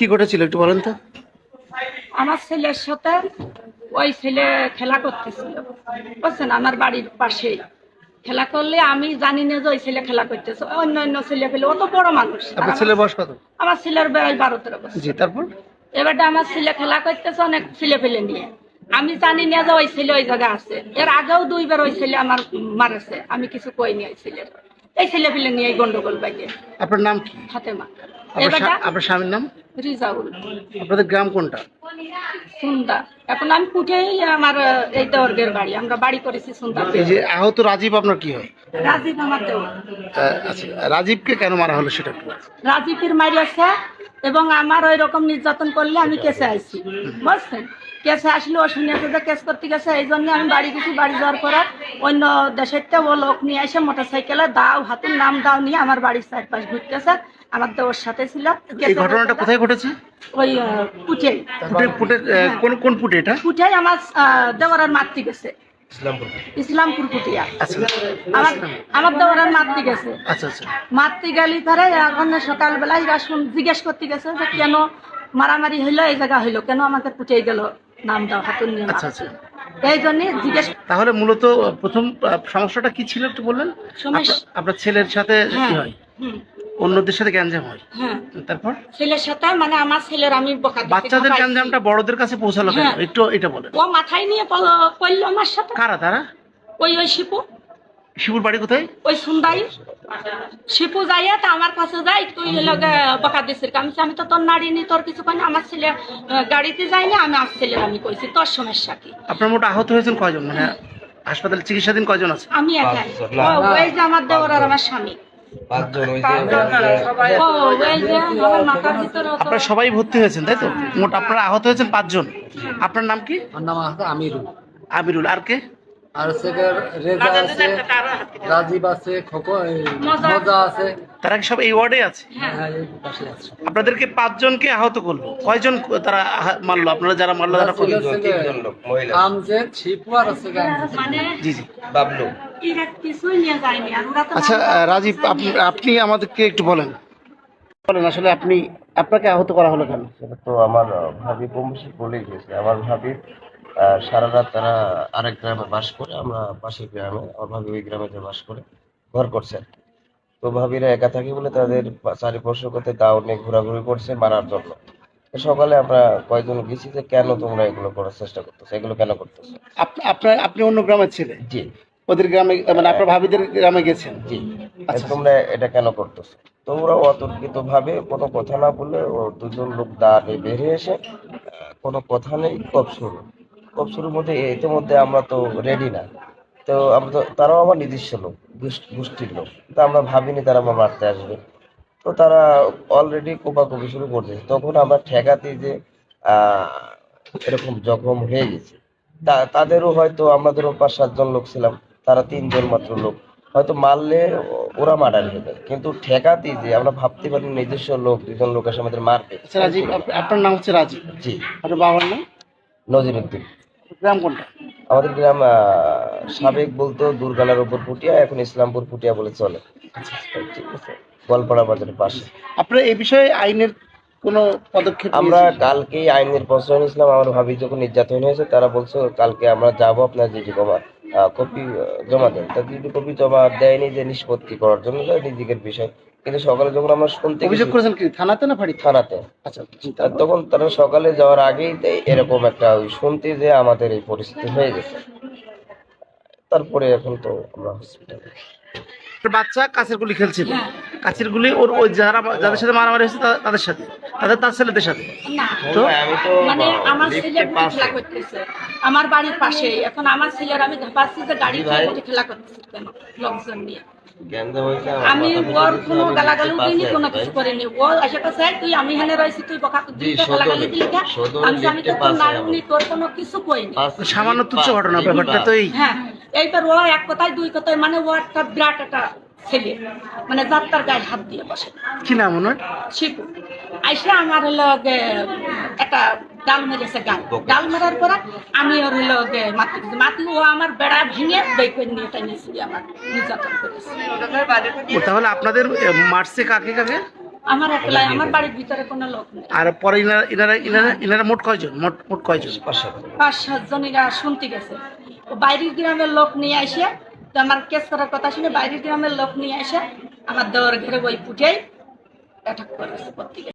কি ঘটেছিল একটু বলেন তো? আমার ছেলের সাথে ওই ছেলে খেলা করতেছিল বুঝছেন? আমার বাড়ির পাশেই। খেলা করলে আমি জানি না যে ওই ছেলে খেলা করতেছে অন্য অন্য ছেলে পেলে অত বড় মানুষ। আপনার আমার- ছেলের বয়স কত? আমার ছেলের বেড়াই বারো তেরো বছর। জি তারপর? এবারটা আমার ছেলে খেলা করতেছে অনেক ছেলে ফেলে নিয়ে। আমি জানি না যে ওই ছেলে ওই জায়গায় আছে। এর আগেও দুইবার ওই ছেলে আমার মারেছে আমি কিছু কইনি ওই ছেলের। এই ছেলে ফেলে নিয়ে এই গন্ডগোল বাইকে আপনার নাম কি? ফাতেমা। এবারটা আপনার স্বামীর নাম? রিজাউল। আপনাদের গ্রাম কোনটা? সুন্দা এখন আমি উঠেই আমার এই দর্গের বাড়ি। আমরা বাড়ি করেছি সুন্দর এই যে আহত রাজীব আপনার কি হয়? রাজীব আমার দেওয়া। আহ, আচ্ছা রাজীবকে কেন মারা হলো সেটা একটু বলুন। রাজীবের মারিয়াছে এবং আমার ওই রকম নির্যাতন করলে আমি কেসে আইছি। বুঝছেন? কেসে আসলে ও শুনিয়েছে যে কেস করতে গেছে এই জন্য আমি বাড়ি গেছি বাড়ি যাওয়ার পর অন্য দেশের ও লোক নিয়ে এসে মোটর সাইকেলে দাও হাতের নাম দাও নিয়ে আমার বাড়ির চারপাশ ঘুরতেছে। আমার তো ওর সাথে ছিল। এই ঘটনাটা কোথায় ঘটেছে? ওই পুটে পুটে পুটে কোন কোন পুটে এটা? পুঠাই আমার দেওয়ার মাতৃ গেছে। ইসলামপুর পুটিয়া আচ্ছা। আমার আমার দেওয়ার মাতৃ গেছে। আচ্ছা আচ্ছা। মারতে গেলি তারে এখন সকালবেলা এরা শুন জিজ্ঞেস করতে গেছে যে কেন মারামারি হইল এই জায়গা হইল কেন আমাকে পুটিয়ে গেল? নাম দাও হাতুন নিয়ে আচ্ছা আচ্ছা। এই জন্য জিজ্ঞেস তাহলে মূলত প্রথম সমস্যাটা কি ছিল একটু বললেন? আপনার- ছেলের সাথে কি হ্যাঁ হয়? অন্যদের সাথে গ্যাঞ্জাম হয়। হ্যাঁ। তারপর? ছেলের সাথে মানে আমার ছেলের আমি বাচ্চাদের। গ্যাঞ্জামটা বড়দের কাছে পৌঁছালো কেন? হ্যাঁ। একটু এটা বলে ও মাথায় নিয়ে পড়ল আমার সাথে। কারা তারা? ওই ওই শিপু। শিবুর বাড়ি কোথায়? ওই সুন্দাই। শিপু যাইয়া তা আমার কাছে যাই তুই লগে বকা দিছিস আমি আমি তো তোর নারী নি তোর কিছু কইনি আমার ছেলে গাড়িতে যায়নি আমি আমার ছেলের আমি কইছি তোর সমস্যা কি? আপনার মোট আহত হয়েছেন কয়জন? মানে হাসপাতালে চিকিৎসাধীন কয়জন আছে? আমি একাই। ও, ওই যে আমার দেওয়ার আর আমার স্বামী। আপনারা সবাই ভর্তি হয়েছেন তাই তো? মোট আপনারা আহত হয়েছেন পাঁচজন। আপনার নাম কি? আমার নাম আমিরুল। আমিরুল। আর কে? আর রেজা আছে রাজীব আছে মজা। আছে। তারা কি সব এই ওয়ার্ডে আছে? হ্যাঁ হ্যাঁ এই পাশে আছে। আপনাদেরকে পাঁচজনকে আহত করল। কয়জন তারা মারলো? আপনারা যারা মারলো তারা আমজেদ শিপু আর মানে জি জি। বাবলু। এরা কিছুই নিয়ে যায়নি। আর ওরা তো আচ্ছা রাজীব আপনি আপনি আমাদেরকে একটু বলেন। বলেন আসলে আপনি আপনাকে আহত করা হলো কেন? সেটা তো আমার ভাবি বম্বসি বলে গেছে। আমার ভাবি সারা রাত তারা আরেক গ্রামে বাস করে আমরা পাশের গ্রামে আমার ভাবি ওই গ্রামে বাস করে ঘর করছে আর। তো ভাবিরা একা থাকি বলে তাদের চারিপার্শ্ব করতে দাও নিয়ে ঘোরাঘুরি করছে মারার জন্য। সকালে আমরা কয়েকজন গেছি যে কেন তোমরা এগুলো করার চেষ্টা করতেছো? এগুলো কেন করতেছো? আপ- আপনার আপনি অন্য গ্রামের ছেলে? জি। ওদের গ্রামে মানে আপনার ভাবিদের গ্রামে গেছেন? জি। আচ্ছা। তোমরা এটা কেন করতেছো? তো ওরা অতর্কিত ভাবে কোনো কথা না বলে ও দুজন লোক দাঁড়িয়ে বেরিয়ে এসে কোনো কথা নেই কপ শুরু কপ শুরুর মধ্যে ইতিমধ্যে আমরা তো রেডি না। তো আমরা তো তারাও আমার নিজস্ব লোক গোষ্ঠীর লোক। তো আমরা ভাবিনি তারা আমার মারতে আসবে। তো তারা অলরেডি কোপাকুপি শুরু করছে তখন আমরা ঠেকাতে যে আহ, এরকম জখম হয়ে গেছে। তাদেরও হয়তো আমাদেরও পাঁচ সাতজন লোক ছিলাম। তারা তিনজন মাত্র লোক। হয়তো মারলে ওরা মারার হবে কিন্তু ঠেকাতে যে আমরা ভাবতে পারি নিজস্ব লোক দুজন লোক এসে আমাদের মারবে। আচ্ছা রাজীব আপনার নাম হচ্ছে রাজীব? জি। আপনার বাবার নাম? নজিরুদ্দিন গ্রাম কোনটা? আমাদের গ্রাম সাবেক বলতো দুর্গালার উপর পুটিয়া এখন ইসলামপুর পুটিয়া বলে চলে। ঠিক আছে? গোয়ালপাড়া বাজারের পাশে। আপনারা এই বিষয়ে আইনের কোনো পদক্ষেপ আমরা? কালকেই আইনের প্রশ্রয় নিয়েছিলাম। আমার ভাবি যখন নির্যাতন হয়েছে তারা বলছে কালকে আমরা যাব আপনার জিডি কমা কপি জমা দেন তা কিন্তু কপি জমা দেয়নি যে নিষ্পত্তি করার জন্য নিজেদের বিষয়। কিন্তু সকালে যখন আমরা শুনতে অভিযোগ করেছেন কি? থানাতে না বাড়িতে? থানাতে। আচ্ছা তারপর? তখন তারা সকালে যাওয়ার আগেই তাই এরকম একটা ওই শুনতে যে আমাদের এই পরিস্থিতি হয়ে গেছে। তারপরে এখন তো আমরা হসপিটালে বাচ্চা কাছের গুলি খেলছিল। কাছের গুলি ওর ওই যারা যাদের সাথে মারামারি হয়েছে তাদের সাথে। তাদের তার ছেলেদের সাথে। তো? মানে আমার ছেলে খেলা করতেছে। আমার বাড়ির পাশে। এখন আমার ছেলের আমি ভাবছি যে গাড়ি। খেলা করতেছে কেন? লোকজন নিয়ে। আমি ওর কোনো গালাগালি দিইনি কোনো কিছু করিনি। ও এসে কাছে তুই আমি হেনে রয়েছি তুই বকা গালাগালি দিলি আমি আমি তো তোর নারুনি তোর কোনো কিছু কইনি। সামান্য তুচ্ছ ঘটনা ব্যাপারটা তো এই। হ্যাঁ। এইবার ও এক কথায় দুই কথায় মানে ও একটা বিরাট একটা ছেলে। মানে যাত্রার গায়ে হাত দিয়ে বসে। কি নাম ওনার? শিখু আইসা আমার হলো একটা ডাল মেরেছে গাল। ডাল মারার পরে আমি ওর হলো মাতি মাতি ও আমার বেড়া ভেঙে বেই করে নিয়ে টানিয়েছি আমার নির্যাতন করেছে। তাহলে আপনাদের মারছে কাকে কাকে? আমার একলাই আমার বাড়ির ভিতরে কোনো লোক নেই। আর পরে ইনারা ইনারা ইনারা মোট কয়জন? মোট মোট কয়জন? পাঁচ সাতজন এরা শুনতে গেছে। ও বাইরের গ্রামের লোক নিয়ে আসে। তো আমার কেস করার কথা শুনে বাইরের গ্রামের লোক নিয়ে আসে। আমার দেওয়ার ঘরে বই পুটেই অ্যাটাক করেছে প্রত্যেকে